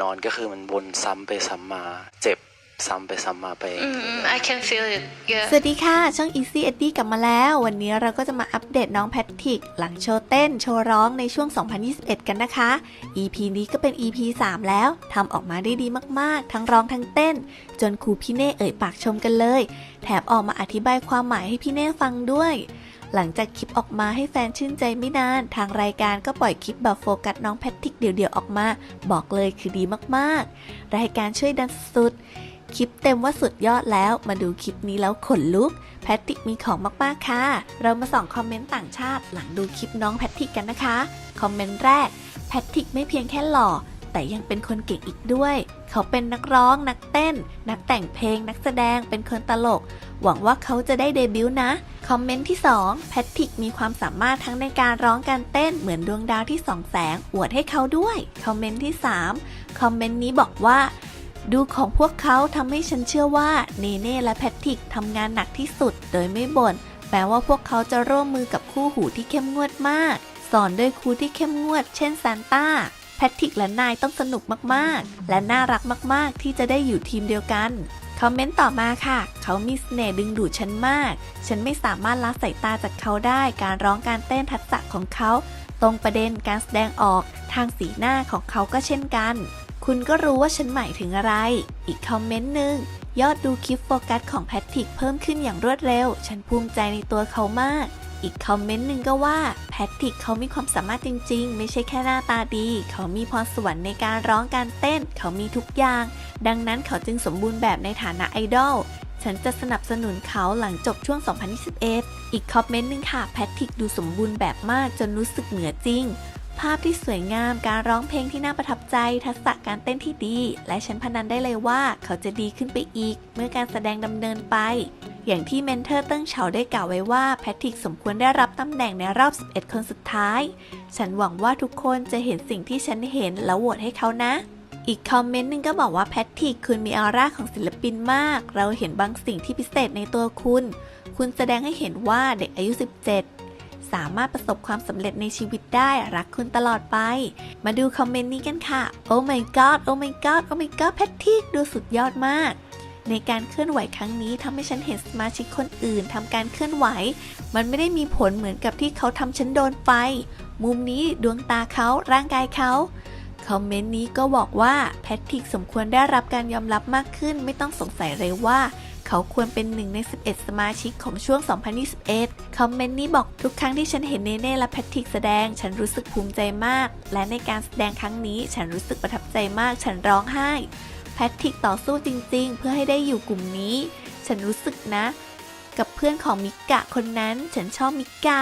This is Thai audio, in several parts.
นอนก็คือมันวนซ้ำไปซ้ำมาเจ็บซ้ำไปซ้ำมาไป Mm, I can feel it. Yeah. สวัสดีค่ะ ช่อง Easy Eddie กลับมาแล้ว วันนี้เราก็จะมาอัปเดตน้องแพทริก หลังโชว์เต้น โชว์ร้องในช่วง 2021 กันนะคะ EP นี้ก็เป็น EP 3 แล้วทำออกมาได้ดีมากๆ ทั้งร้องทั้งเต้น จนครูพี่เน่เอ่ยปากชมกันเลย แถมออกมาอธิบายความหมายให้พี่เน่ฟังด้วย หลังจากคลิปออกมาให้แฟนชื่นใจไม่นาน ทางรายการก็ปล่อยคลิปแบบโฟกัสน้องแพทริกเดี่ยวๆออกมา บอกเลยคือดีมากๆ รายการช่วยดันสุด คลิปเต็มว่าสุดยอดแล้ว มาดูคลิปนี้แล้วขนลุก แพทริกมีของมากๆค่ะ เรามาส่องคอมเมนต์ต่างชาติ หลังดูคลิปน้องแพทริกกันนะคะ คอมเมนต์แรก แพทริกไม่เพียงแค่หล่อ แต่ยังเป็นคนเก่งอีกด้วย เขาเป็นนักร้อง นักเต้น นักแต่งเพลง นักแสดง เป็นคนตลก หวังว่าเขาจะได้เดบิวต์นะ คอมเมนต์ที่ 2 แพทริกมีความสามารถทั้งในการร้องการเต้นเหมือนดวงดาวที่ส่องแสง อวดให้เขาด้วย คอมเมนต์ที่ 3 คอมเมนต์นี้บอกว่าดูของพวกเขาทำให้ฉันเชื่อว่าเนเน่และแพทริกทำงานหนักที่สุดโดยไม่บ่นแม้ว่าพวกเขาจะร่วมมือกับคู่หูที่เข้มงวดมาก สอนด้วยครูที่เข้มงวด เช่นซานต้า แพทริกและนายต้องสนุกมากๆ และน่ารักมากๆ ที่จะได้อยู่ทีมเดียวกันคอมเมนต์ต่อมาค่ะ เขามีเสน่ห์ดึงดูดฉันมาก ฉันไม่สามารถละสายตาจากเขาได้ การร้องการเต้นทักษะของเขา ตรงประเด็นการแสดงออกทางสีหน้าของเขาก็เช่นกัน คุณก็รู้ว่าฉันหมายถึงอะไร อีกคอมเมนต์หนึ่งยอดดูคลิปโฟกัสของแพทริกเพิ่มขึ้นอย่างรวดเร็ว ฉันภูมิใจในตัวเขามาก อีกคอมเมนต์หนึ่งก็ว่าแพทริกเขามีความสามารถจริง ๆ ไม่ใช่แค่หน้าตาดี เขามีพรสวรรค์ในการร้องการเต้น เขามีทุกอย่าง ดังนั้นเขาจึงสมบูรณ์แบบในฐานะไอดอลฉันจะสนับสนุนเขาหลังจบช่วง 2021 อีกคอมเมนต์หนึ่งค่ะ แพทริกดูสมบูรณ์แบบมากจนรู้สึกเหนือจริง ภาพที่สวยงาม การร้องเพลงที่น่าประทับใจ ทักษะการเต้นที่ดี และฉันพนันได้เลยว่าเขาจะดีขึ้นไปอีก เมื่อการแสดงดำเนินไป อย่างที่เมนเทอร์เติ้งเฉาได้กล่าวไว้ว่าแพทริกสมควรได้รับตำแหน่งในรอบ 11 คนสุดท้าย ฉันหวังว่าทุกคนจะเห็นสิ่งที่ฉันเห็นแล้วโหวตให้เขานะ อีกคอมเมนต์หนึ่งก็บอกว่าแพทริกคุณมีออร่าของศิลปินมาก เราเห็นบางสิ่งที่พิเศษในตัวคุณ คุณแสดงให้เห็นว่าเด็กอายุ 17 สามารถประสบความสำเร็จในชีวิตได้รักคุณตลอดไป มาดูคอมเมนต์นี้กันค่ะโอ้ my god โอ้ my god โอ้ my god แพทริกดูสุดยอดมาก ในการเคลื่อนไหวครั้งนี้ทำให้ฉันเห็นสมาชิกคนอื่นทำการเคลื่อนไหว มันไม่ได้มีผลเหมือนกับที่เขาทำฉันโดนไฟ มุมนี้ดวงตาเขาร่างกายเขาคอมเมนต์นี้ก็บอกว่าแพทริกสมควรได้รับการยอมรับมากขึ้น ไม่ต้องสงสัยเลยว่า เขาควรเป็นหนึ่งใน 11 สมาชิกของช่วง 2021 คอมเมนต์นี้บอกทุกครั้งที่ฉันเห็นเนเน่และแพทริกแสดง ฉันรู้สึกภูมิใจมาก และในการแสดงครั้งนี้ฉันรู้สึกประทับใจมาก ฉันร้องไห้ แพทริกต่อสู้จริง ๆ เพื่อให้ได้อยู่กลุ่มนี้ ฉันรู้สึกนะ กับเพื่อนของมิกะคนนั้น ฉันชอบมิกะ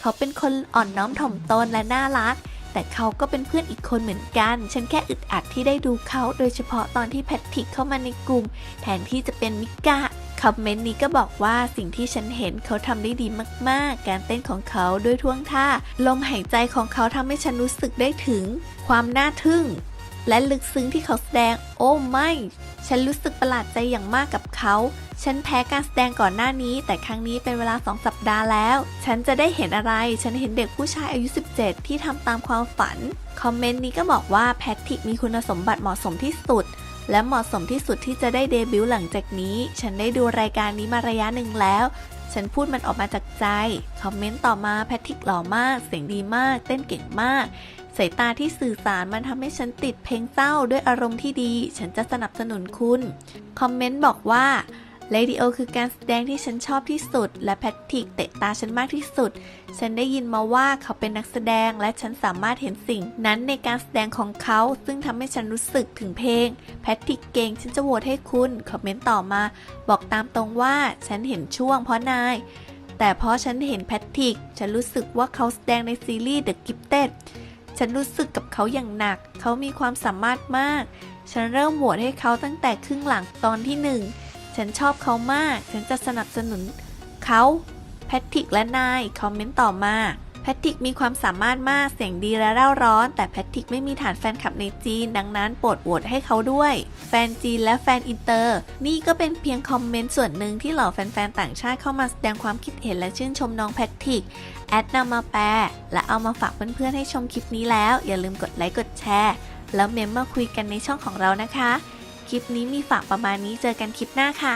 เขาเป็นคนอ่อนน้อมถ่อมตนและน่ารัก แต่เขาก็เป็นเพื่อนอีกคนเหมือนกัน ฉันแค่อึดอัดที่ได้ดูเขาโดยเฉพาะตอนที่แพทริกเข้ามาในกลุ่ม แทนที่จะเป็นมิกะคอมเมนต์นี้ก็บอกว่าสิ่งที่ฉันเห็นเขาทำได้ดีมาก ๆ การเต้นของเขาด้วยท่วงท่า ลมหายใจของเขาทำให้ฉันรู้สึกได้ถึง ความน่าทึ่ง และลึกซึ้งที่เขาแสดง โอ้ไม่ ฉันรู้สึกประหลาดใจอย่างมากกับเขา ฉันแพ้การแสดงก่อนหน้านี้ แต่ครั้งนี้เป็นเวลา 2 สัปดาห์แล้ว ฉันจะได้เห็นอะไร ฉันเห็นเด็กผู้ชายอายุ 17 ที่ทำตามความฝัน คอมเมนต์นี้ก็บอกว่าแพทริกมีคุณสมบัติเหมาะสมที่สุด และเหมาะสมที่สุดที่จะได้เดบิวต์หลังจากนี้ ฉันได้ดูรายการนี้มาระยะหนึ่งแล้ว ฉันพูดมันออกมาจากใจ คอมเมนต์ต่อมาแพทริกหล่อมาก เสียงดีมาก เต้นเก่งมากสายตาที่สื่อสารมันทำให้ฉันติดเพลงเศร้าด้วยอารมณ์ที่ดี ฉันจะสนับสนุนคุณ คอมเมนต์บอกว่า Radio คือการแสดงที่ฉันชอบที่สุด และแพทริกเตะตาฉันมากที่สุด ฉันได้ยินมาว่าเขาเป็นนักแสดงและฉันสามารถเห็นสิ่งนั้นในการแสดงของเขา ซึ่งทำให้ฉันรู้สึกถึงเพลง แพทริกเก่งฉันจะโหวตให้คุณ คอมเมนต์ต่อมา บอกตามตรงว่าฉันเห็นช่วงเพราะนาย แต่เพราะฉันเห็นแพทริก ฉันรู้สึกว่าเขาแสดงในซีรีส์ The Gifted ฉันรู้สึกกับเขาอย่างหนัก เขามีความสามารถมาก ฉันเริ่มโหวตให้เขาตั้งแต่ครึ่งหลังตอนที่หนึ่ง ฉันชอบเขามาก ฉันจะสนับสนุนเขาแพทริกและนาย คอมเมนต์ต่อมาแพทริกมีความสามารถมาก เสียงดีและเร่าร้อน แต่แพทริกไม่มีฐานแฟนคลับในจีน ดังนั้นโปรดโหวตให้เขาด้วย แฟนจีนและแฟนอินเตอร์ นี่ก็เป็นเพียงคอมเมนต์ส่วนหนึ่งที่เหล่าแฟนๆ ต่างชาติเข้ามาแสดงความคิดเห็นและชื่นชมน้องแพทริก แอดนำมาแปล และเอามาฝากเพื่อนๆ ให้ชมคลิปนี้แล้ว อย่าลืมกดไลค์ กดแชร์ แล้วเมมมาคุยกันในช่องของเรานะคะ คลิปนี้มีฝากประมาณนี้เจอกันคลิปหน้าค่ะ